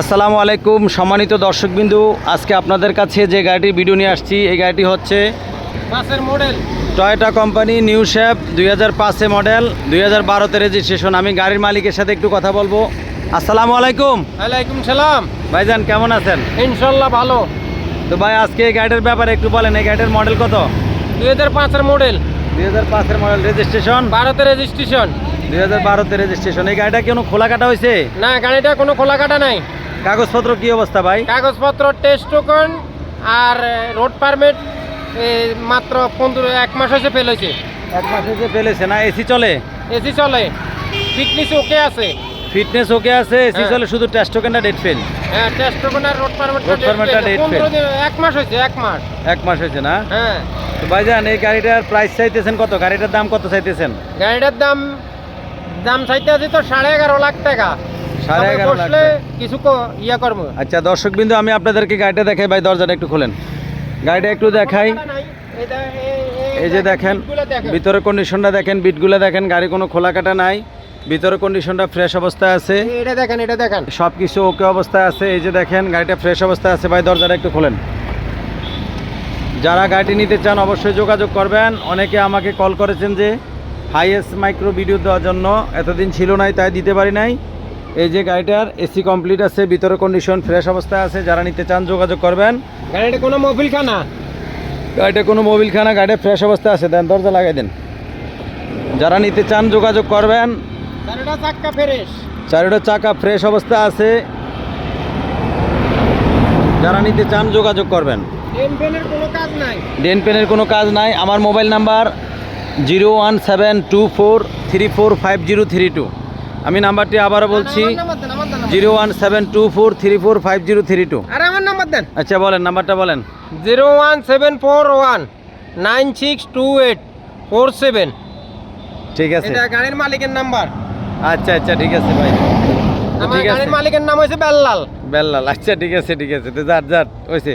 আসসালামু আলাইকুম সম্মানিত দর্শকবিন্দু। আজকে আপনাদের কাছে যে গাড়িটির ভিডিও নিয়ে আসছি এই গাড়িটি হচ্ছে পাঁচের model. Toyota company new shape দুই হাজার পাঁচে মডেল দুই হাজার বারোতে রেজিস্ট্রেশন আমি গাড়ির মালিকের সাথে একটু কথা বলব। আসসালামু আলাইকুম। ওয়ালাইকুম সালাম। ভাইজান কেমন আছেন? ইনশাল্লাহ ভালো। তো ভাই আজকে এই গাড়ির ব্যাপারে একটু বলেন এই গাড়ির মডেল কত? দুই হাজার পাঁচের মডেল। দুই হাজার পাঁচের মডেল রেজিস্ট্রেশন ভারতের রেজিস্ট্রেশন দুই হাজার বারোতে রেজিস্ট্রেশন এই গাড়িটা কোনো খোলা কাটা হয়েছে? না গাড়িটা কোনো খোলা কাটা নাই। কাগজপত্র কি অবস্থা ভাই? কাগজপত্র টেস্ট টোকন আর রোড পারমিট মাত্র পনেরো এক মাস হয়েছে ফেল হয়েছে। এক মাসে যে ফেলেছে না এসি চলে? এসি চলে। ফিটনেস ওকে আছে। ফিটনেস ওকে আছে এসি হ্যাঁ। চলে শুধু টেস্ট টোকেনটা ডেট ফেল হ্যাঁ টেস্ট টোকন আর রোড পারমিট Road permit টা date পনেরো এক মাস হয়েছে এক মাস। এক মাস হয়েছে না? হ্যাঁ। তো ভাইজান এই গাড়িটার প্রাইস চাইতেছেন কত? গাড়িটার দাম কত চাইতেছেন? গাড়িটার দাম দাম চাইতে আছে তো সাড়ে এগারো লাখ টাকা। সাড়ে এগারো লাখ। কিছু ইয়া করব। আচ্ছা দর্শক বিন্দু আমি আপনাদেরকে গাড়িটা দেখাই ভাই দরজাটা একটু খোলেন। গাড়িটা একটু দেখাই। এই যে দেখেন ভিতরে কন্ডিশনটা দেখেন বিটগুলো দেখেন গাড়ি কোনো খোলা কাটা নাই। ভিতরে কন্ডিশনটা ফ্রেশ অবস্থায় আছে। এটা দেখেন এটা দেখেন। সব কিছু ওকে অবস্থায় আছে। এই যে দেখেন গাড়িটা ফ্রেশ অবস্থায় আছে। ভাই দরজাটা একটু খোলেন। যারা গাড়িটি নিতে চান অবশ্যই যোগাযোগ করবেন। অনেকে আমাকে কল করেছেন যে হাইয়েস্ট মাইক্রো ভিডিও দেওয়ার জন্য। এতদিন ছিল নাই তাই দিতে পারি নাই। এই যে গাড়িটার এসি কমপ্লিট আছে ভিতরে কন্ডিশন ফ্রেশ অবস্থায় আছে যারা নিতে চান যোগাযোগ করবেন। গাড়িটা কোনো মোবিল খানা গাড়িটা কোনো মোবিল খানা গাড়িটা ফ্রেশ অবস্থায় আছে। দেন দরজা লাগাই দেন। যারা নিতে চান যোগাযোগ করবেন। গাড়িটা চাক্কা ফ্রেশ। চারিটা চাকা ফ্রেশ অবস্থা আছে। যারা নিতে চান যোগাযোগ করবেন। টেন ফেনের কোনো কাজ নাই। ডেন পেনের কোনো কাজ নাই। আমার mobile number zero one seven two four three four five zero three two. আমি নাম্বারটি আবারও বলছি zero one seven two four three four five zero three two. আরে আমার নাম্বার দেন। আচ্ছা বলেন নাম্বারটা বলেন। Zero one seven four one nine six two eight four seven. ঠিক আছে। এটা গাড়ির মালিকের নাম্বার। আচ্ছা আচ্ছা ঠিক আছে ভাই। আমার গাড়ির মালিকের নাম হয়েছে বেল্লাল। বেল্লাল আচ্ছা ঠিক আছে ঠিক আছে। তো যার যার হয়েছে।